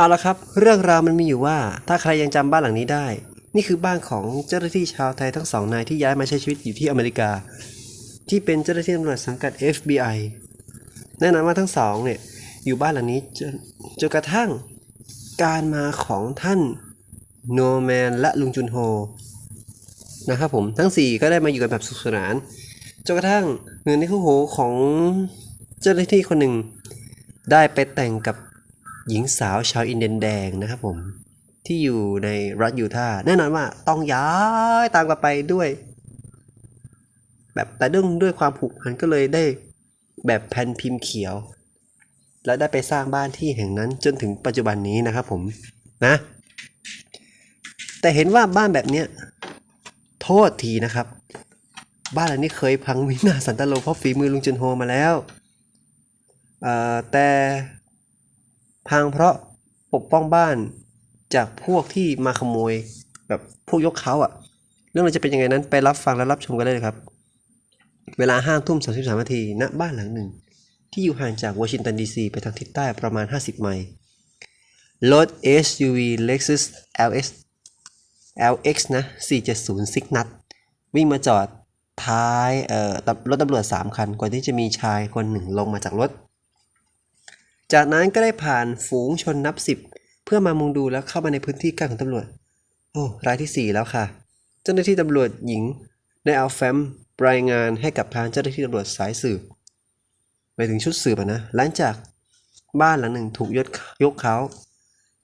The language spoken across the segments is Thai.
เอาละครับ เรื่องราวมันมีอยู่ว่า ถ้าใครยังจำบ้านหลังนี้ได้ นี่คือบ้านของเจ้าหน้าที่ชาวไทยทั้งสองนายที่ย้ายมาใช้ชีวิตอยู่ที่อเมริกา ที่เป็นเจ้าหน้าที่ตำรวจสังกัด FBI แน่นอนว่าทั้งสองเนี่ยอยู่บ้านหลังนี้จนจนกระทั่งการมาของท่านโนแมนและลุงจุนโฮนะครับผมทั้ง 4 ก็ได้มาอยู่กันแบบสุขสนานจนกระทั่งเงินในคู่หูของเจ้าหน้าที่คนหนึ่ง ได้ไปแต่งกับ หญิงสาวชาวอินเดียนแดงนะครับผมที่อยู่ในรัฐยูทาห์แน่นอนว่าต้องย้ายตามกันไปด้วย แบบแต่เรื่องด้วยความผูกพันก็เลยได้แบบแผ่นพิมพ์เขียว และได้ไปสร้างบ้านที่แห่งนั้นจนถึงปัจจุบันนี้นะครับผมนะ แต่เห็นว่าบ้านแบบเนี้ยโทษทีนะครับ บ้านหลังนี้เคยพังวินาศสันตโลเพราะฝีมือลุงจุนโฮมาแล้วแต่ พังเพราะปกป้องบ้านจากพวกที่มาขโมย แบบพวกยกเขาอะเรื่องมันจะเป็นยังไงนั้นไปรับฟังและรับชมกันได้เลยครับ เวลาห้าทุ่มสามสิบสามนาทีณบ้านหลังหนึ่ง ที่อยู่ห่างจากวอชิงตันดีซีไปทางทิศใต้ประมาณ 50 ไมล์รถ SUV Lexus LS LX นะ 470 Signat วิ่งมาจอดท้ายเอ่อรถตำรวจ 3 คัน ก่อนที่จะมีชายคนหนึ่งลงมาจากรถ จากนั้นก็ได้ผ่านฝูงชนนับสิบเพื่อมามุงดูแล้วเข้ามาในพื้นที่ใกล้ของตำรวจ โอ้รายที่ 4 แล้วค่ะ เจ้าหน้าที่ตำรวจหญิงได้เอาแฟ้มรายงานให้กับทางเจ้าหน้าที่ตำรวจสายสืบไปถึงชุดสืบอะนะหลังจากบ้านหลังหนึ่งถูกยกยกเขา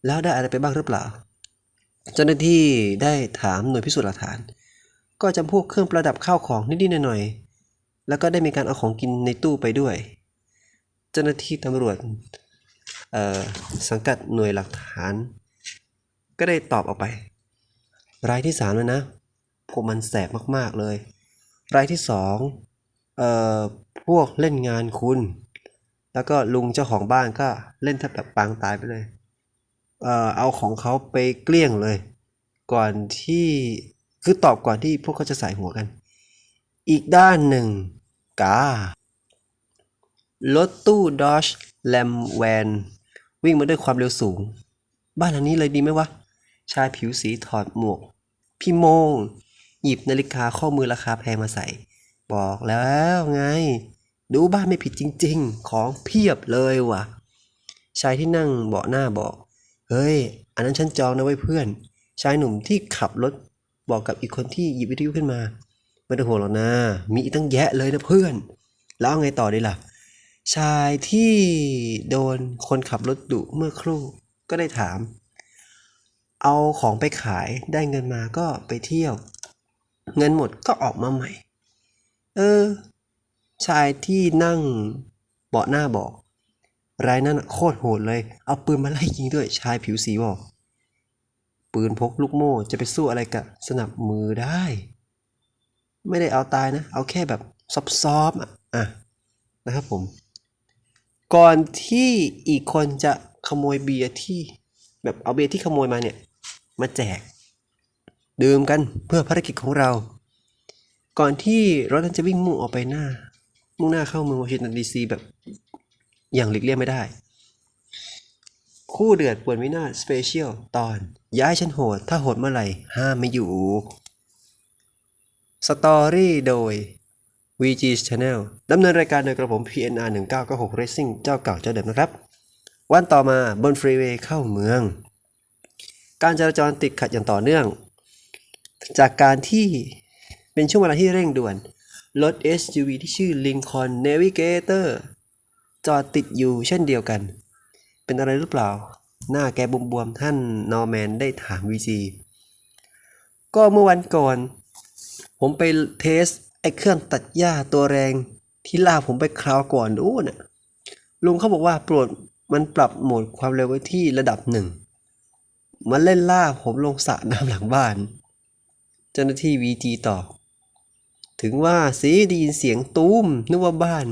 แล้วได้อะไรไปบ้างหรือเปล่า เจ้าหน้าที่ได้ถามหน่วยพิสูจน์หลักฐาน ก็จำพวกเครื่องประดับข้าวของนิดๆหน่อยๆแล้วก็ได้มีการเอาของกินในตู้ไปด้วย จ้าหน้าที่ตำรวจสังกัดหน่วยหลักฐาน ก็ได้ตอบออกไป รายที่สามแล้วนะ พวกมันแสบมากๆเลย รายที่สองเอ่อพวกเล่นงานคุณ แล้วก็ลุงเจ้าของบ้านก็เล่นแทบแบบปางตายไปเลยเอ่อเอาของเขาไปเกลี้ยงเลย ก่อนที่คือตอบก่อนที่พวกเขาจะใส่หัวกัน อีกด้านหนึ่งกา รถตู้ดอ e แลมแวนวิ่งมาด้วยความเร็วสูง บ้านหลังนี้เลยดีไหมวะ ชายผิวสีถอดหมวก พี่โมง หยิบนาฬิกาข้อมือราคาแพงมาใส่ บอกแล้วไง ดูบ้านไม่ผิดจริงๆ ของเพียบเลยว่ะ ชายที่นั่งเบาะหน้าบอก เฮ้ย อันนั้นฉันจองนะไว้เพื่อน ชายหนุ่มที่ขับรถบอกกับอีกคนที่หยิบวิทยุขึ้นมา ไม่ต้องห่วงหรอกนะ มีอีกตั้งแยะเลยนะเพื่อน แล้วไงต่อดีล่ะ ชายที่โดนคนขับรถดุเมื่อครู่ก็ได้ถาม เอาของไปขายได้เงินมาก็ไปเที่ยว เงินหมดก็ออกมาใหม่ เออ ชายที่นั่งเบาะหน้าบอกรายนั้นโคตรโหดเลย เอาปืนมาไล่ยิงด้วยชายผิวสีบอก ปืนพกลูกโม่จะไปสู้อะไรกับสนับมือได้ ไม่ได้เอาตายนะ เอาแค่แบบซอฟๆออะนะครับผม ก่อนที่อีกคนจะขโมยเบียร์ที่แบบเอาเบียร์ที่ขโมยมาเนี่ย มาแจก ดื่มกันเพื่อภารกิจของเรา ก่อนที่รถนั้นจะวิ่งมุ่งออกไปหน้า มุ่งหน้าเข้าเมืองวอชิงตันดีซีแบบอย่างหลีกเลี่ยงไม่ได้ คู่เดือดปวนวินาศสเปเชียลตอน ย้ายฉันโหด ถ้าโหดเมื่อไหร่ห้ามไม่อยู่ สตอรี่โดย VG Channel ดำเนินรายการโดยกระผม PNR 1996 Racing เจ้าเก่าเจ้าเดิมนะครับ วันต่อมาบนฟรีเวย์เข้าเมือง การจราจรติดขัดอย่างต่อเนื่อง จากการที่เป็นช่วงเวลาที่เร่งด่วน รถ SUV ที่ชื่อ Lincoln Navigator จอดติดอยู่เช่นเดียวกัน เป็นอะไรหรือเปล่า หน้าแกบวมๆท่านนอร์แมนได้ถามวีจีก็เมื่อวันก่อน ผมไปเทส อ้เครื่องตัดหญ้าตัวแรงที่ลาผมไปคราวก่อนนู้นน่ะลุงเขาบอกว่าโปรดมันปรับโหมดความเร็วไว้ที่ระดับหนึ่ง มันเล่นล่าผมลงสระน้ำหลังบ้าน เจ้าหน้าที่วีจีตอบถึงว่าสิได้ยินเสียงตูมนึกว่าบ้าน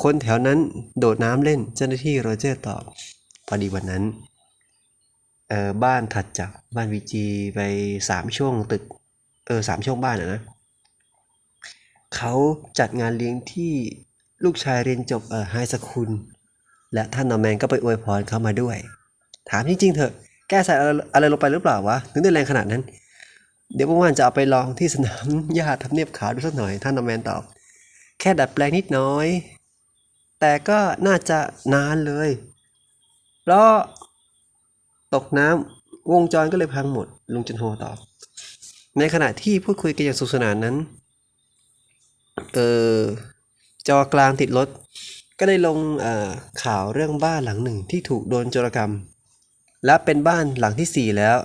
คนแถวนั้นโดดน้ำเล่นเจ้าหน้าที่โรเจอร์ตอบพอดีวันนั้นเออบ้านถัดจากบ้านวีจีไปสามช่วงตึก เออสามช่วงบ้านอะนะ เขาจัดงานเลี้ยงที่ลูกชายเรียนจบเออไฮสคูลและท่านนอร์แมนก็ไปอวยพรเขามาด้วย ถามจริงๆเถอะ แกใส่อะไรลงไปหรือเปล่าวะ ถึงได้แรงขนาดนั้น เดี๋ยวว่างๆจะเอาไปลองที่สนามหญ้าทำเนียบขาวดูสักหน่อย ท่านนอร์แมนตอบ แค่ดัดแปลงนิดน้อย แต่ก็น่าจะนานเลยเพราะตกน้ำวงจรก็เลยพังหมด ลุงจุนโฮตอบ ในขณะที่พูดคุยกันอย่างสนุกสนานนั้น เออจอกลางติดรถ ก็ได้ลงข่าวเรื่องบ้านหลังหนึ่งที่ถูกโดนโจรกรรม และเป็นบ้านหลังที่สี่แล้ว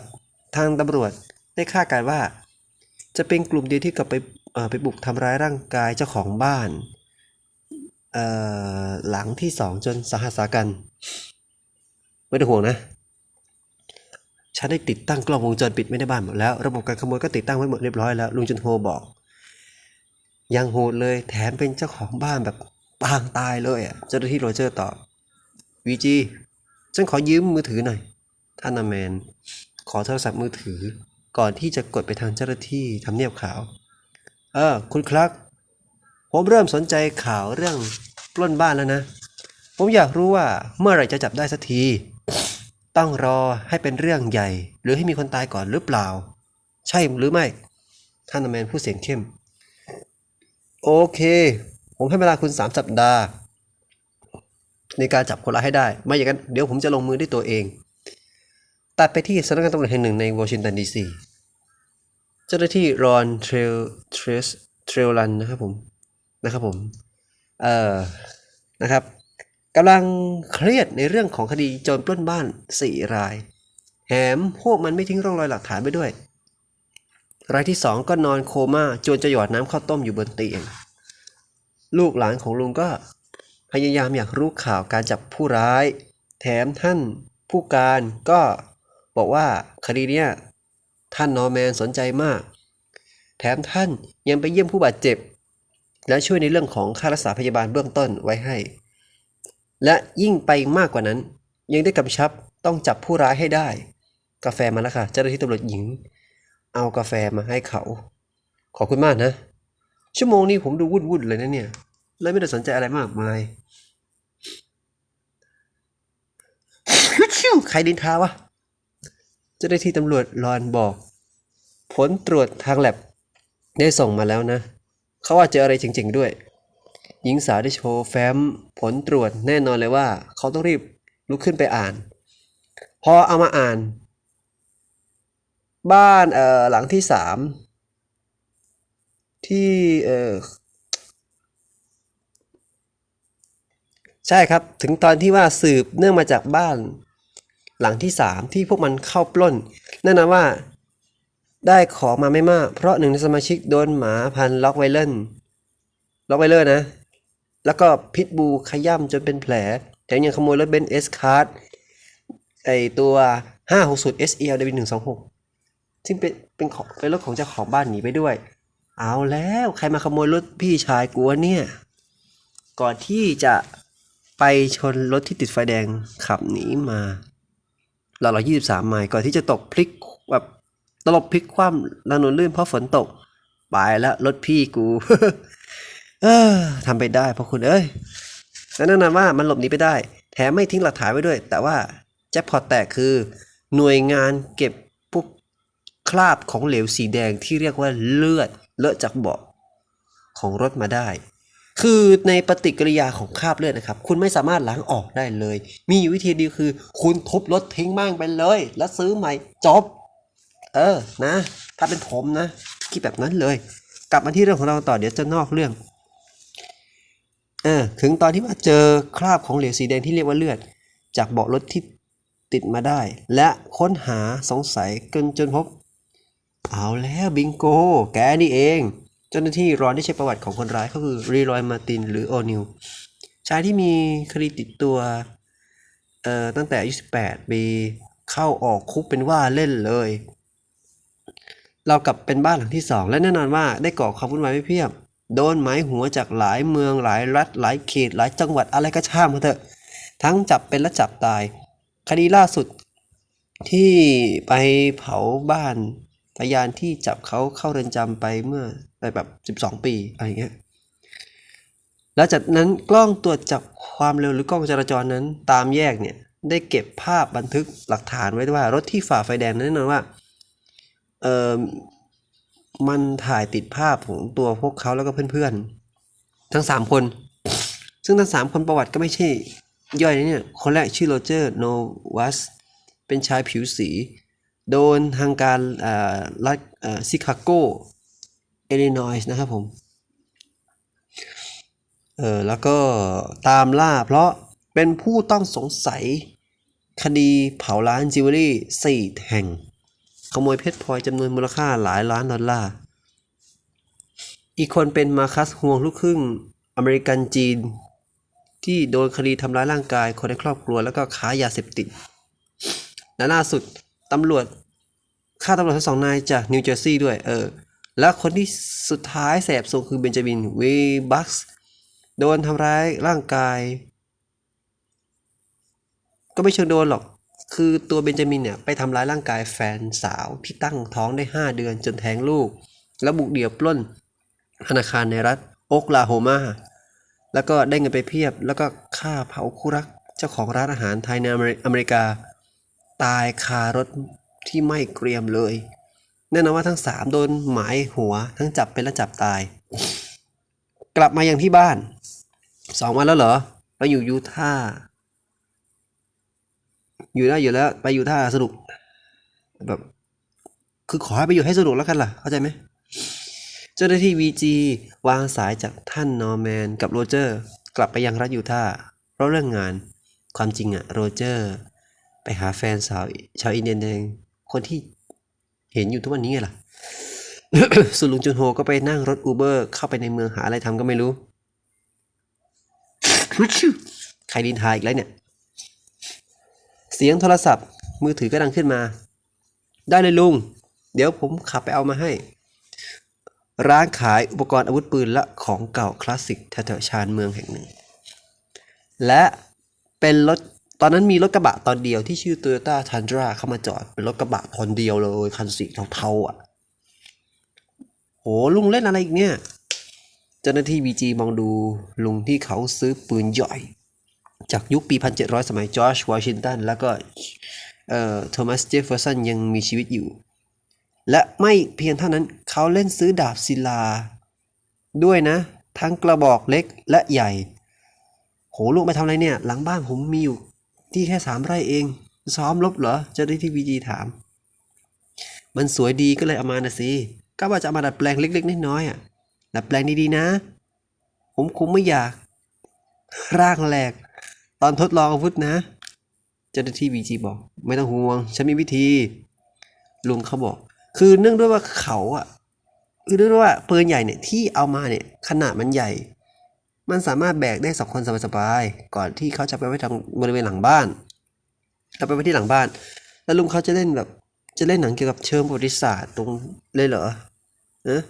ทางตำรวจได้คาดการว่า จะเป็นกลุ่มเดียวที่กลับไปไปบุกทำร้ายร่างกายเจ้าของบ้านหลังที่สองจนสาหัสากัน ไม่ต้องห่วงนะ ฉันได้ติดตั้งกล้องวงจรปิดไว้ในบ้านหมดแล้ว ระบบการขโมยก็ติดตั้งไว้หมดเรียบร้อยแล้วลุงจุนโฮบอก ยังโหดเลยแถมเป็นเจ้าของบ้านแบบปางตายเลยอะ เจ้าหน้าที่โรเจอร์ตอบวีจีฉันขอยืมมือถือหน่อยท่านนาแมน ขอโทรศัพท์มือถือ ก่อนที่จะกดไปทางเจ้าหน้าที่ทำเนียบขาว เออ คุณคลักผมเริ่มสนใจข่าวเรื่องปล้นบ้านแล้วนะ ผมอยากรู้ว่าเมื่อไหร่จะจับได้สักที ต้องรอให้เป็นเรื่องใหญ่ หรือให้มีคนตายก่อนหรือเปล่า ใช่หรือไม่ ท่านนาแมนพูดเสียงเข้ม โอเค ผมให้เวลาคุณสามสัปดาห์ ในการจับคนร้ายให้ได้ ไม่อย่างนั้นเดี๋ยวผมจะลงมือด้วยตัวเอง ตัดไปที่สำนักงานตำรวจแห่งหนึ่งในวอชิงตันดีซี เจ้าหน้าที่รอนเทรลเทรสเทรลลันนะครับผม นะครับผม เอ่อ นะครับกำลังเครียดในเรื่องของคดีโจรปล้นบ้านสี่ราย แถมพวกมันไม่ทิ้งร่องรอยหลักฐานไปด้วย รายที่สองก็นอนโคม่าจนจะหยอดน้ำข้าวต้มอยู่บนเตียง ลูกหลานของลุงก็ พยายามอยากรู้ข่าวการจับผู้ร้าย แถมท่านผู้การก็บอกว่าคดีเนี้ยท่านนอร์แมนสนใจมาก แถมท่านยังไปเยี่ยมผู้บาดเจ็บ และช่วยในเรื่องของค่ารักษาพยาบาลเบื้องต้นไว้ให้ และยิ่งไปมากกว่านั้น ยังได้กำชับต้องจับผู้ร้ายให้ได้ กาแฟมาแล้วค่ะเจ้าหน้าที่ตำรวจหญิง เอากาแฟมาให้เขา ขอบคุณมากนะ ชั่วโมงนี้ผมดูวุ่นๆเลยนะเนี่ย เลยไม่ได้สนใจอะไรมากมายใครดินทาวะจ้าหน้ที่ตำรวจรอนบอก ผลตรวจทางแลบได้ส่งมาแล้วนะ เขาว่าเจออะไรจริงๆด้วย หญิงสาวได้โชว์แฟ้มผลตรวจแน่นอนเลยว่า เขาต้องรีบลุกขึ้นไปอ่าน พอเอามาอ่าน บ้านเอ่อหลังที่สามที่เอ่อใช่ครับถึงตอนที่ว่าสืบเนื่องมาจากบ้าน หลังที่สามที่พวกมันเข้าปล้นนั่นนะว่า ได้ของมาไม่มาก เพราะหนึ่งในสมาชิกโดนหมาพันล็อกไวเลนล็อกไวเลอร์นะ แล้วก็พิษบูขย่ำจนเป็นแผลแถมยังขโมยรถเบนซ์เอสคาร์ดไอตัว 560 SEL W126 ซึ่งเป็นเป็นของเป็นรถของเจ้าของบ้านหนีไปด้วย เอาแล้วใครมาขโมยรถพี่ชายกูวเนี่ย ก่อนที่จะไปชนรถที่ติดไฟแดงขับหนีมาหล่อๆยี่สิบสามไมล์ก่อนที่จะตกพลิกแบบตลบพลิกคว่ำถนนลื่นเพราะฝนตกไปแล้วรถพี่กูเออทำไปได้เพราะคุณเอ้ยนั่นนั่นว่ามันหลบหนีไปได้ แถมไม่ทิ้งหลักฐานไว้ด้วย แต่ว่าแจ็คพอตแตกคือ หน่วยงานเก็บ ราบของเหลวสีแดงที่เรียกว่าเลือดเลอะจากเบาะของรถมาได้ คือในปฏิกิริยาของคราบเลือดนะครับ คุณไม่สามารถล้างออกได้เลย มีอยู่วิธีเดียวคือ คุณทุบรถทิ้งบ้างไปเลย แล้วซื้อใหม่จบ เออนะ ถ้าเป็นผมนะคิดแบบนั้นเลย กลับมาที่เรื่องของเราต่อเดี๋ยวจะนอกเรื่องเออถึงตอนที่ว่าเจอคราบของเหลวสีแดงที่เรียกว่าเลือด จากเบาะรถที่ติดมาได้ และค้นหาสงสัยจนจนพบ เอาแล้วบิงโก แกนี่เอง เจ้าหน้าที่รอนได้ใช้ประวัติของคนร้ายก็คือรีรอยมาตินหรือโอนิลชายที่มีคดีติดตัวเอ่อตั้งแต่อายุ18ปีเข้าออกคุกเป็นว่าเล่นเลย เรากลับเป็นบ้านหลังที่สองและแน่นอนว่าได้ก่อความวุ่นวายไม่เพียบ โดนหมายหัวจากหลายเมืองหลายรัฐ หลายเขต หลายจังหวัดอะไรก็ช่างมาเถอะ ทั้งจับเป็นและจับตาย คดีล่าสุดที่ไปเผาบ้าน พยานที่จับเขาเข้าเรือนจำไปเมื่อไปแบบ 12 ปีอะไรอย่างเงี้ยแล้วจากนั้นกล้องตรวจจับความเร็วหรือกล้องจราจรนั้นตามแยกเนี่ยได้เก็บภาพบันทึกหลักฐานไว้ว่ารถที่ฝ่าไฟแดงนั้นแน่นอนว่าเออมันถ่ายติดภาพของตัวพวกเขาแล้วก็เพื่อนๆ ทั้งสามคน ซึ่งทั้งสามคนประวัติก็ไม่ใช่ย่อยนะเนี่ย คนแรกชื่อโรเจอร์โนวัสเป็นชายผิวสี โดนทางการรัฐซิคาโกเอลินอยส์นะครับผม เออแล้วก็ตามล่าเพราะเป็นผู้ต้องสงสัยคดีเผาร้านจิวเวลรี่สี่แห่ง ขโมยเพชรพลอยจำนวนมูลค่าหลายล้านดอลลาร์ อีกคนเป็นมาคัสฮวงลูกครึ่งอเมริกันจีน ที่โดนคดีทำร้ายร่างกายคนในครอบครัวแล้วก็ค้ายาเสพติดและล่าสุด ตำรวจฆ่าตำรวจทั้งสองนายจากนิวเจอร์ซีย์ด้วย เออ และคนที่สุดท้ายแสบทรงคือเบนจามินเวบักส์โดนทำร้ายร่างกาย ก็ไม่เชิงโดนหรอก คือตัวเบนจามินเนี่ย ไปทำร้ายร่างกายแฟนสาวที่ตั้งท้องได้ 5 เดือนจนแท้งลูก แล้วบุกเดี่ยวปล้นธนาคารในรัฐโอคลาโฮมาแล้วก็ได้เงินไปเพียบ แล้วก็ฆ่าเผาคู่รักเจ้าของร้านอาหารไทยในอเมริอเมริกา ตายคารถที่ไม่เกรียมเลยแน่นอนว่าทั้งสามโดนหมายหัวทั้งจับเป็นและจับตาย กลับมาอยังที่บ้านสองวันแล้วเหรอเราอยู่ยูท่าอยู่แล้วอยู่แล้ว ไปยูท่าสนุกแบบ คือขอให้ไปอยู่ให้สนุกแล้วกันล่ะ เข้าใจไหมเจ้าหน้าที่ VG วางสายจากท่านนอร์แมนกับโรเจอร์ กลับไปยังรัฐยูท่าเพราะเรื่องงานความจริงอะโรเจอร์ ไปหาแฟนสาวชาวอินเดียนเองคนที่เห็นอยู่ทุกวันนี้ไงล่ะส่วนลุงจุนโฮก็ไปนั่งรถอูเบอร์เข้าไปในเมืองหาอะไรทำก็ไม่รู้ ใครดินทายอีกแล้วเนี่ย เสียงโทรศัพท์มือถือก็ดังขึ้นมา ได้เลยลุง เดี๋ยวผมขับไปเอามาให้ ร้านขายอุปกรณ์อาวุธปืนและของเก่าคลาสสิกแถวๆชานเมืองแห่งหนึ่ง และเป็นรถ ตอนนั้นมีรถกระบะตอนเดียวที่ชื่อ Toyota Tundra เข้ามาจอด เป็นรถกระบะตอนเดียวเลยคันสีเทาๆอะ โหลุงเล่นอะไรอีกเนี่ย เจ้าหน้าที่ BG มองดูลุงที่เขาซื้อปืนใหญ่จากยุคปี 1700 สมัยจอร์จวอชิงตันแล้วก็เอ่อโทมัสเจฟเฟอร์สันยังมีชีวิตอยู่ และไม่เพียงเท่านั้นเขาเล่นซื้อดาบศิลา ด้วยนะ ทั้งกระบอกเล็กและใหญ่ โหลูกไปทำอะไรเนี่ย หลังบ้านผมมีอยู่ ที่แค่สามไร่เอง ซ้อมรบเหรอเจ้าหน้าที่วีจีถาม มันสวยดีก็เลยเอามานะสิก็ว่าจะามาดัดแปลงเล็กๆน้อยๆอะดัดแปลงดีๆนะ ผมคงไม่อยาก ร่างแหลก ตอนทดลองอาวุธนะเจ้าหน้าที่วีจีบอก ไม่ต้องห่วง ฉันมีวิธี ลุงเขาบอก คือเนื่องด้วยว่าเขาอะคือเนื่องด้วยว่าปืนใหญ่เนี่ยที่เอามาเนี่ยขนาดมันใหญ่ มันสามารถแบกได้สองคนสบายๆก่อนที่เขาจะไปไว้ทางบริเวณหลังบ้านเราไปไว้ที่หลังบ้าน แล้วลุงเขาจะเล่นแบบจะเล่นหนังเกี่ยวกับเชิงประวัติศาสตร์ตรงเลยเหรอเอะ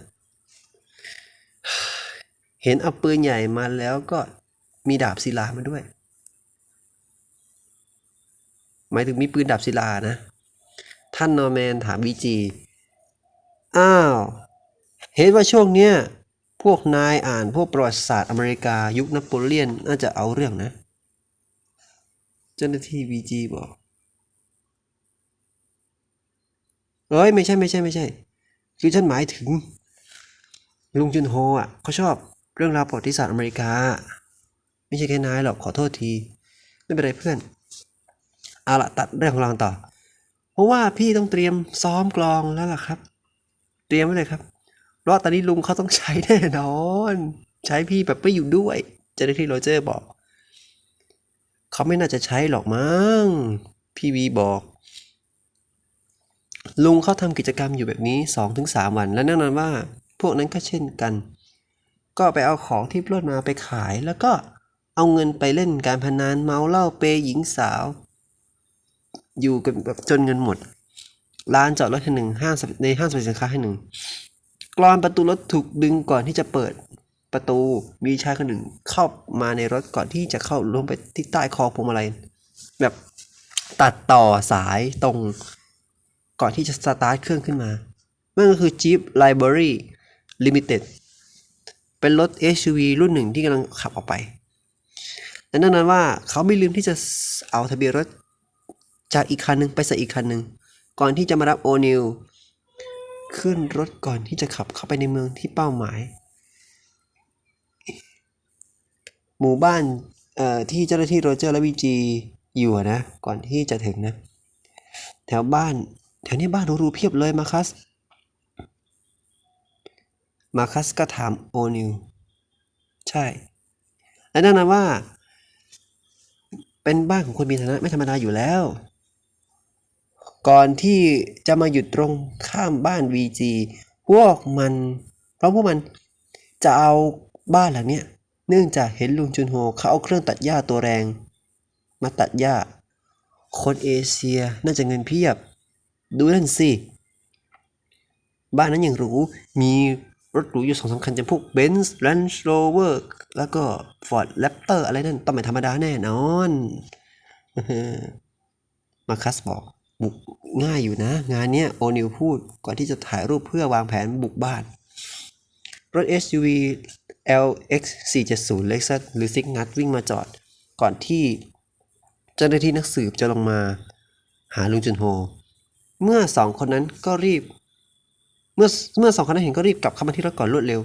เห็นเอาปืนใหญ่มาแล้วก็มีดาบศิลามาด้วย หมายถึงมีปืนดาบศิลานะ ท่านนอร์แมนถามวีจี อ้าว เห็นว่าช่วงเนี้ย พวกนายอ่านพวกประวัติศาสตร์อเมริกายุคนโปเลียนน่าจะเอาเรื่องนะ เจ้าหน้าที่วีจีบอกเอ้ยไม่ใช่ไม่ใช่ไม่ใช่ คือฉันหมายถึง ลุงจุนโฮอะเขาชอบเรื่องราวประวัติศาสตร์อเมริกา ไม่ใช่แค่นายหรอกขอโทษที ไม่เป็นไรเพื่อนเอาละตัดเรื่องของเราต่อ เพราะว่าพี่ต้องเตรียมซ้อมกลองแล้วล่ะครับ เตรียมไว้เลยครับ ราตอนนี้ลุงเขาต้องใช้แน่นอน ใช้พี่แบบไม่อยู่ด้วยเจ้าหน้าที่โรเจอร์บอก เขาไม่น่าจะใช้หรอกมั้ง พี่วีบอก ลุงเขาทำกิจกรรมอยู่แบบนี้ 2-3 วัน และแน่นอนว่า พวกนั้นก็เช่นกัน ก็ไปเอาของที่ปล้นมาไปขายแล้วก็เอาเงินไปเล่นการพนันเมาเหล้าเปยหญิงสาว อยู่กันแบบจนเงินหมด ร้านจอดรถแห่งหนึ่งห้างในห้างสรรพสินค้าแห่งหนึ่ง กรอนประตูรถถูกดึงก่อนที่จะเปิดประตู มีชายคนหนึ่งเข้ามาในรถก่อนที่จะเข้าลงไปที่ใต้คอพวงมาลัยแบบตัดต่อสายตรงก่อนที่จะสตาร์ทเครื่องขึ้นมานั่นก็คือ Jeep Library Limited เป็นรถ SUV รุ่นหนึ่งที่กำลังขับออกไปและแน่นอนว่าเขาไม่ลืมที่จะเอาทะเบียนรถจากอีกคันหนึ่งไปใส่อีกคันหนึ่งก่อนที่จะมารับโอนิว ขึ้นรถก่อนที่จะขับเข้าไปในเมืองที่เป้าหมาย หมู่บ้านเอ่อที่เจ้าหน้าที่โรเจอร์และวีจีอยู่นะ ก่อนที่จะถึงนะ แถวบ้าน แถวนี้บ้านรูๆเพียบเลยมาคัส มาคัสก็ถามโอนิว ใช่ และนั่นนะว่า เป็นบ้านของคนมีฐานะไม่ธรรมดาอยู่แล้ว ก่อนที่จะมาหยุดตรงข้ามบ้าน VG พวกมัน เพราะพวกมันจะเอาบ้านหลังเนี้ยเนื่องจากเห็นลุงจุนโฮเขาเอาเครื่องตัดหญ้าตัวแรง มาตัดหญ้า คนเอเชียน่าจะเงินเพียบ ดูนั่นสิ บ้านนั้นอย่างหรู มีรถหรูอยู่สองสามคันจำพวก Benz Range Rover แล้วก็ Ford Raptor อะไรนั่นต้องไม่ธรรมดาแน่นอน มาคัสบอก บุกง่ายอยู่นะ งานเนี้ยโอนิวพูดก่อนที่จะถ่ายรูปเพื่อวางแผนบุกบ้าน รถ SUV LX 470 Lexus หรือซิกนัทวิ่งมาจอด ก่อนที่เจ้าหน้าที่นักสืบจะลงมา หาลุงจุนโฮ เมื่อสองคนนั้นก็รีบ เมื่อเมื่อสองคนนั้นเห็นก็รีบกลับเข้ามาที่รถก่อนรวดเร็ว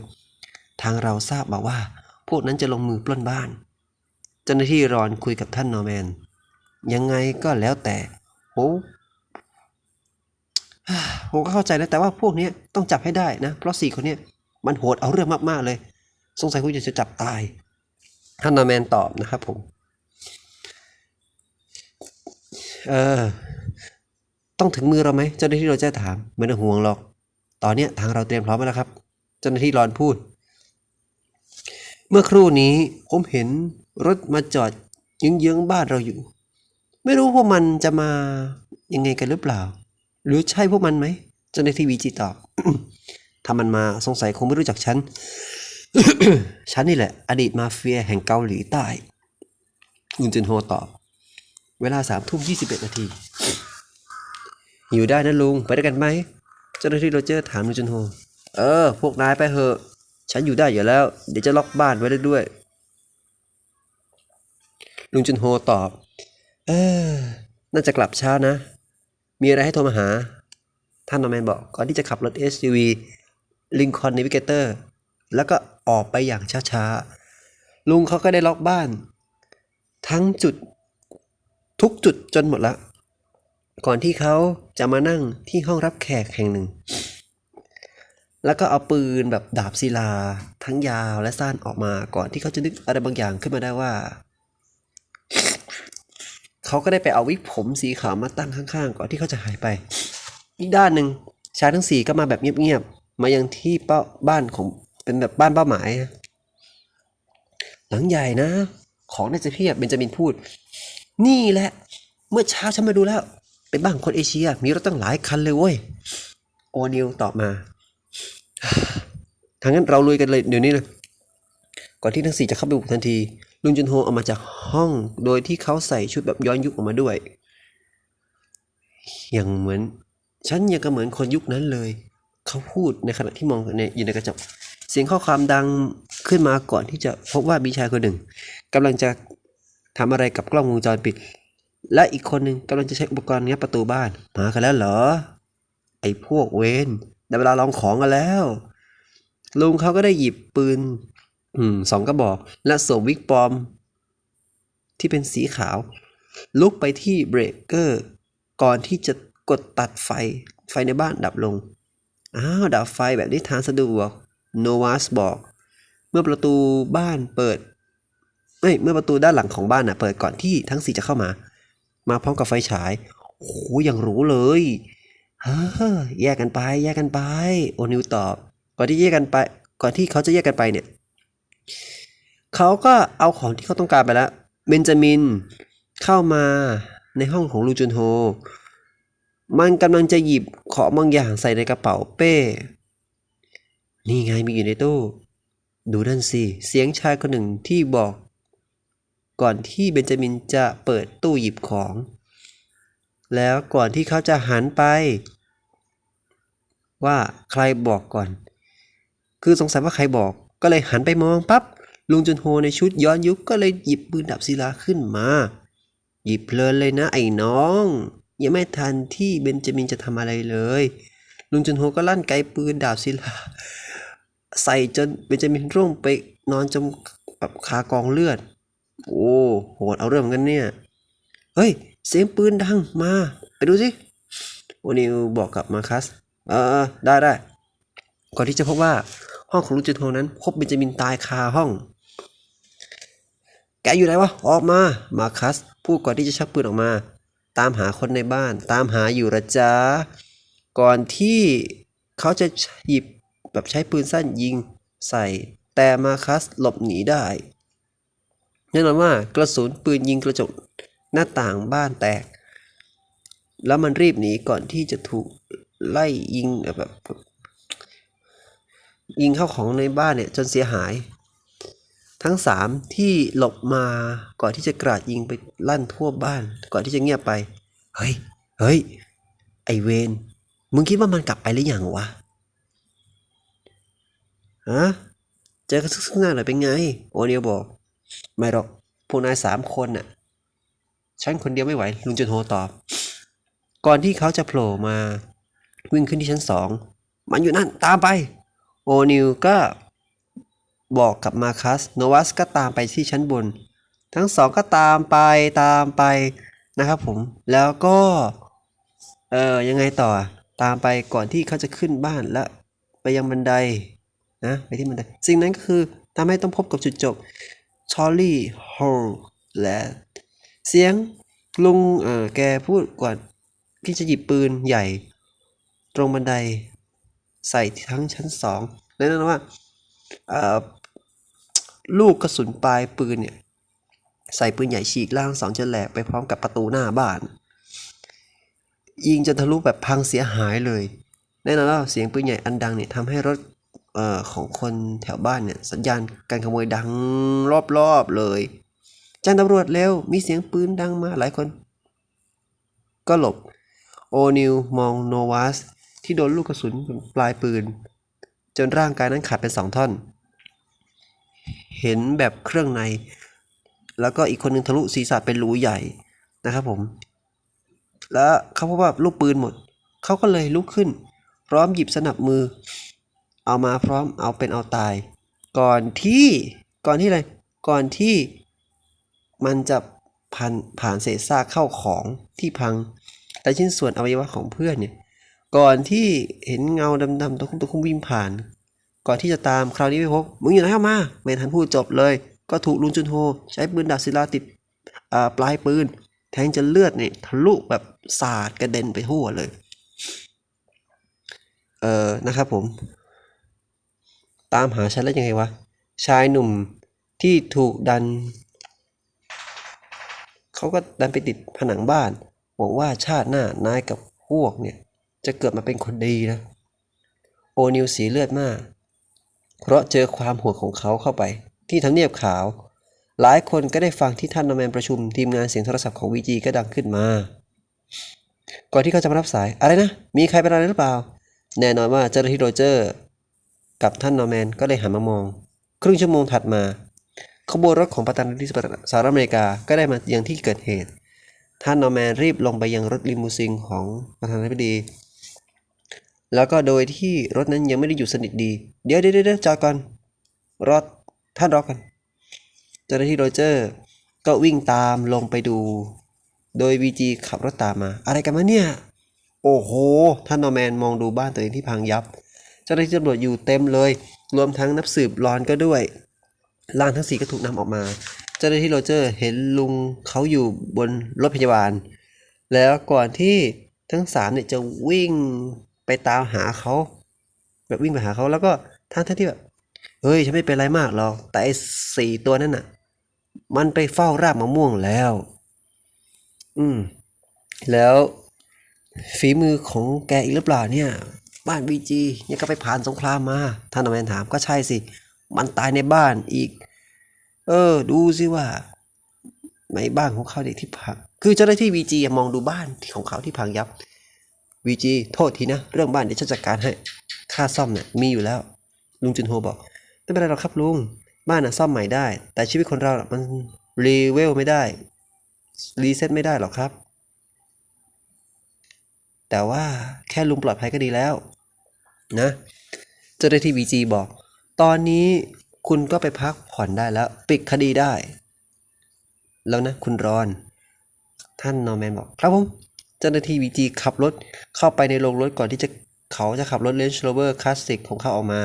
ทางเราทราบมาว่า พวกนั้นจะลงมือปล้นบ้าน เจ้าหน้าที่รอนคุยกับท่านนอร์แมน ยังไงก็แล้วแต่โห ผมก็เข้าใจนะแต่ว่าพวกนี้ต้องจับให้ได้นะเพราะสี่คนนี้มันโหดเอาเรื่องมากๆเลย สงสัยคุณจะจับตายท่านนอร์แมนตอบนะครับผมเออต้องถึงมือเราไหมเจ้าหน้าที่เราจะถามไม่ต้องห่วงหรอก ตอนนี้ทางเราเตรียมพร้อมแล้วครับ เจ้าหน้าที่รอนพูด เมื่อครู่นี้ผมเห็นรถมาจอดเยื้องๆบ้านเราอยู่ ไม่รู้พวกมันจะมายังไงกันหรือเปล่า หรือใช่พวกมันไหมเจ้าหน้าที่วีจีตอบถ้ามันมาสงสัยคงไม่รู้จักฉัน ฉันนี่แหละ อดีตมาเฟียแห่งเกาหลีใต้อุนจุนโฮตอบ เวลาสามทุ่มยี่สิบเอ็ดนาทีอยู่ได้นะลุง ไปด้วยกันไหม เจ้าหน้าที่โรเจอร์ถามลุงจุนโฮ เออ พวกนายไปเถอะ ฉันอยู่ได้อยู่แล้ว เดี๋ยวจะล็อกบ้านไว้ได้ด้วย ลุงจุนโฮตอบ เออ น่าจะกลับเช้านะ มีอะไรให้โทรมาหา ท่านนอร์แมนบอกก่อนที่จะขับรถ SUV Lincoln Navigator แล้วก็ออกไปอย่างช้าๆ ลุงเขาก็ได้ล็อกบ้าน ทั้งจุดทุกจุดจนหมดละ ก่อนที่เขาจะมานั่งที่ห้องรับแขกแห่งหนึ่ง แล้วก็เอาปืนแบบดาบศิลา ทั้งยาวและสั้นออกมาก่อนที่เขาจะนึกอะไรบางอย่างขึ้นมาได้ว่า เขาก็ได้ไปเอาวิกผมสีขาวมาตั้งข้างๆ ก่อนที่เขาจะหายไป อีกด้านหนึ่งชายทั้งสี่ก็มาแบบเงียบๆ มายังที่เป้าบ้านของเป็นแบบบ้านเป้าหมาย หลังใหญ่นะ ของน่าจะเพียบเบนจามินพูด นี่แหละ เมื่อเช้าฉันมาดูแล้ว เป็นบ้านคนเอเชีย มีรถตั้งหลายคันเลยเว้ย โอนิวตอบมาทางนั้นเราลุยกันเลยเดี๋ยวนี้เลยก่อนที่ทั้งสี่จะเข้าไปบุกทันที ลุงจุนโฮออกมาจากห้องโดยที่เขาใส่ชุดแบบย้อนยุคออกมาด้วย อย่างเหมือน ฉันยังก็เหมือนคนยุคนั้นเลย เขาพูดในขณะที่มองในอยู่ในกระจก เสียงข้อความดังขึ้นมาก่อนที่จะพบว่ามีชายคนหนึ่งกำลังจะทำอะไรกับกล้องวงจรปิด และอีกคนหนึ่งกำลังจะใช้อุปกรณ์งัดประตูบ้าน มากันแล้วเหรอ ไอ้พวกเวนได้เวลาลองของกันแล้ว ลุงเขาก็ได้หยิบปืน อืมสองกระบอก และสวมวิกปลอม ที่เป็นสีขาว ลุกไปที่เบรกเกอร์ ก่อนที่จะกดตัดไฟ ไฟในบ้านดับลง อ้าว ดับไฟแบบนี้ทางสะดวก โนวาสบอก เมื่อประตูบ้านเปิดเอ้ยเมื่อประตูด้านหลังของบ้านน่ะ เปิดก่อนที่ทั้งสี่จะเข้ามา มาพร้อมกับไฟฉาย โอ้ย่างรู้เลย เฮ้อแยกกันไป แยกกันไป โอนิวตอบ ก่อนที่แยกกันไป ก่อนที่เขาจะแยกกันไปเนี่ย เขาก็เอาของที่เขาต้องการไปแล้ว เบนจามินเข้ามาในห้องของลูจุนโฮ มันกำลังจะหยิบของบางอย่างใส่ในกระเป๋าเป้ นี่ไงมีอยู่ในตู้ ดูนั่นสิ เสียงชายคนหนึ่งที่บอก ก่อนที่เบนจามินจะเปิดตู้หยิบของ แล้วก่อนที่เขาจะหันไป ว่าใครบอกก่อน คือสงสัยว่าใครบอกก็เลยหันไปมองปั๊บ ลุงจุนโฮในชุดย้อนยุคก็เลยหยิบปืนดับศิลาขึ้นมา หยิบเพลินเลยนะไอ้น้อง ยังไม่ทันที่เบนจามินจะทำอะไรเลย ลุงจุนโฮก็ลั่นไกปืนดาบศิลา ใส่จนเบนจามินร่วงไปนอนจมแบบคากองเลือด โอ้โหดเอาเรื่องเหมือนกันเนี่ย เฮ้ย เสียงปืนดังมา ไปดูสิโอนิวบอกกับมาคัสเออได้ได้ก่อนที่จะพบว่าห้องของลุงจุนโฮนั้น พบเบนจามินตายคาห้อง กอยู่ไหนวะ ออกมา มาคัส พูดก่อนที่จะชักปืนออกมา ตามหาคนในบ้าน ตามหาอยู่ระจ้าก่อนที่เขาจะหยิบแบบใช้ปืนสั้นยิงใส่ แต่มาคัสหลบหนีได้แน่นอนว่ากระสุนปืนยิงกระจกหน้าต่างบ้านแตก แล้วมันรีบหนีก่อนที่จะถูกไล่ยิงแบบยิงเข้าของในบ้านเนี่ยจนเสียหาย ทั้งสามที่หลบมาก่อนที่จะกราดยิงไปลั่นทั่วบ้าน ก่อนที่จะเงียบไป เฮ้ย เฮ้ย ไอเวนมึงคิดว่ามันกลับไปหรือยังวะ ฮะ เจอกันซึ่งหน้าหน่อยเป็นไง โอเนียบอก ไม่หรอก พวกนายสามคนน่ะ ฉันคนเดียวไม่ไหว ลุงจุนโฮตอบ ก่อนที่เขาจะโผล่มา วิ่งขึ้นที่ชั้นสอง มันอยู่นั่น ตามไป โอนิวก็ บอกกับมาคัสโนวัสก็ตามไปที่ชั้นบน ทั้งสองก็ตามไปตามไปนะครับผมแล้วก็เออยังไงต่อตามไปก่อนที่เขาจะขึ้นบ้านและไปยังบันไดนะไปที่บันไดสิ่งนั้นก็คือทำให้ต้องพบกับจุดจบชอลลี่โฮลและเสียงลุงเออแกพูดก่อนที่จะหยิบปืนใหญ่ ตรงบันไดใส่ทั้งชั้นสองนั่นนะว่าเออ ลูกกระสุนปลายปืนเนี่ยใส่ปืนใหญ่ฉีกล่างสองจนแหลกไปพร้อมกับประตูหน้าบ้าน ยิงจนทะลุแบบพังเสียหายเลยแน่นอนว่าเสียงปืนใหญ่อันดังเนี่ยทำให้รถออของคนแถวบ้านเนี่ยสัญญาณการขโมยดังรอบๆเลยแจ้งตำรวจเร็วมีเสียงปืนดังมาหลายคน ก็หลบโอนิวมองโนวัสที่โดนลูกกระสุนปลายปืน จนร่างกายนั้นขาดเป็นสองท่อน เห็นแบบเครื่องใน แล้วก็อีกคนหนึงทะลุศีรษะเป็นรูใหญ่นะครับผม แล้วเขาพบว่าลูกปืนหมด เขาก็เลยลุกขึ้น พร้อมหยิบสนับมือ เอามาพร้อมเอาเป็นเอาตาย ก่อนที่ก่อนที่อะไรก่อนที่มันจะผ่านผ่านเศษซากเข้าของที่พังแต่ชิ้นส่วนอวัยวะของเพื่อนเนี่ยก่อนที่เห็นเงาดำๆตะคุ่มตะคุ่มวิ่งผ่าน ก่อนที่จะตามคราวนี้ไม่พบมึงอยู่ไหนเข้ามาไม่ทันพูดจบเลย ก็ถูกลุงจุนโฮใช้ปืนดาบศิลาติดปลายปืน แทงจนเลือดเนี่ยทะลุแบบสาดกระเด็นไปทั่วเลย เออนะครับผม ตามหาฉันแล้วยังไงวะ ชายหนุ่มที่ถูกดัน เขาก็ดันไปติดผนังบ้านหวังว่าชาติหน้านายกับพวกเนี่ย จะเกิดมาเป็นคนดีนะ โอนิวสีเลือดมาก เพราะเจอความโหดของเขาเข้าไป ที่ทำเนียบขาว หลายคนก็ได้ฟังที่ท่านนอร์แมนประชุมทีมงานเสียงโทรศัพท์ของวีจีก็ดังขึ้นมา ก่อนที่เขาจะมารับสาย อะไรนะ มีใครเป็นอะไรหรือเปล่า แน่นอนว่าเจ้าหน้าที่โรเจอร์ กับท่านนอร์แมนก็เลยหันมามอง ครึ่งชั่วโมงถัดมาขบวนรถของประธานาธิบดีสหรัฐอเมริกาก็ได้มายังที่เกิดเหตุ ท่านนอร์แมนรีบลงไปยังรถลิมูซินของประธานาธิบดี แล้วก็โดยที่รถนั้นยังไม่ได้หยุดสนิทดี เดี๋ยวเดี๋ยวเดี๋ยวจอดก่อนรถท่านรอกันเจ้าหน้าที่โรเจอร์ก็วิ่งตามลงไปดู โดยวีจีขับรถตามมา อะไรกันมาเนี่ย โอ้โห ท่านนอร์แมนมองดูบ้านตัวเองที่พังยับ เจ้าหน้าที่ตำรวจอยู่เต็มเลย รวมทั้งนับสืบรอนก็ด้วยร่างทั้งสี่ก็ถูกนำออกมา เจ้าหน้าที่โรเจอร์เห็นลุงเขาอยู่บนรถพยาบาล แล้วก่อนที่ทั้งสามเนี่ยจะวิ่ง ไปตามหาเขาแบบวิ่งไปหาเขาแล้วก็ทั้งทั้งที่แบบเฮ้ยฉันไม่เป็นไรมากหรอกแต่ไอ้สี่ตัวนั่นน่ะ มันไปเฝ้ารากมะม่วงแล้ว อืม แล้วฝีมือของแกอีกหรือเปล่าเนี่ย บ้านบีจียังก็ไปผ่านสงครามมาท่านอแมนถามก็ใช่สิ มันตายในบ้านอีก เออ ดูสิว่าในบ้านของเขาเด็กที่พังคือเจ้าหน้าที่วีจีมองดูบ้านของเขาที่พังยับ วีจีโทษทีนะ เรื่องบ้านเดี๋ยวฉันจัดการให้ ค่าซ่อมเนี่ยมีอยู่แล้ว ลุงจุนโฮบอก ไม่เป็นไรหรอกครับลุง บ้านน่ะซ่อมใหม่ได้ แต่ชีวิตคนเราน่ะมันรีเวลไม่ได้ รีเซ็ตไม่ได้หรอกครับ แต่ว่าแค่ลุงปลอดภัยก็ดีแล้ว นะเจ้าหน้าที่บีจีบอก ตอนนี้คุณก็ไปพักผ่อนได้แล้ว ปิดคดีได้ แล้วนะ คุณรอน ท่านนอร์แมนบอก ครับผม เจ้าหน้าที่วีจีขับรถเข้าไปในโรงรถก่อนที่จะเขาจะขับรถเลน g e โรเวอร์คลาสสิกของเขาออกมา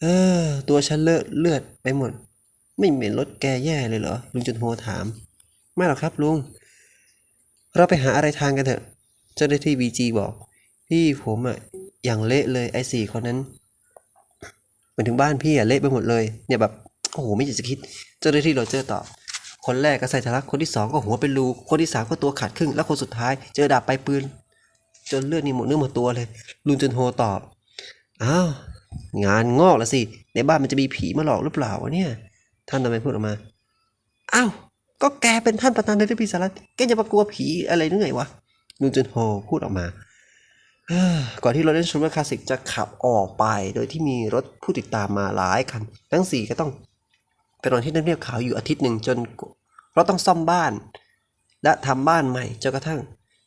เออ ตัวฉันเลอะเลือดไปหมด ไม่เหม็นรถแกแย่เลยเหรอ ลุงจุนโฮถาม ไม่หรอกครับลุง เราไปหาอะไรทานกันเถอะ เจ้าหน้าที่วีจีบอก พี่ผมอะอย่างเละเลยไอ้สี่คนนั้นเหมือนถึงบ้านพี่อะเละไปหมดเลย เนี่ยแบบ โอ้โห ไม่อยากจะคิด เจ้าหน้าที่โรเจอร์ตอบ คนแรกก็ใส่ทะลักคนที่สองก็หัวเป็นรูคนที่สามก็ตัวขาดครึ่ง แล้วคนสุดท้ายเจอดาบไปปืน จนเลือดนี่หมดเนื้อหมดตัวเลย ลุงจุนโฮตอบอ้าวงานงอกแล้วสิ ในบ้านมันจะมีผีมาหลอกหรือเปล่าวะเนี่ย ท่านทำไมพูดออกมาอ้าวก็แกเป็นท่านประธานในที่พิสารัตแกจะมากลัวผีอะไรนึกไงวะลุงจุนโฮพูดออกมาก่อนที่รถเล่นชูเปอร์คลาสสิกจะขับออกไป โดยที่มีรถผู้ติดตามมาหลายคัน ทั้งสี่ก็ต้องไปนอนที่น้ำเนียบขาวอยู่อาทิตย์หนึ่งจน เราะต้องซ่อมบ้าน และทำบ้านใหม่จนกระทั่ง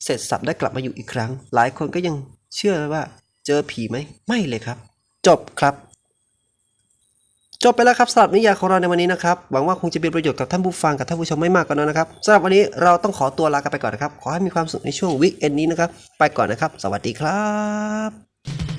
เสร็จสับได้กลับมาอยู่อีกครั้ง หลายคนก็ยังเชื่อว่าเจอผีไหมไม่เลยครับ จบครับ จบไปแล้วครับสำหรับนิยายของเราในวันนี้นะครับ หวังว่าคงจะเป็นประโยชน์กับท่านผู้ฟังกับท่านผู้ชมไม่มากก็น้อยนะครับสำหรับวันนี้เราต้องขอตัวลากันไปก่อนนะครับ ขอให้มีความสุขในช่วงวิกเอนนี้นะครับ ไปก่อนนะครับ สวัสดีครับ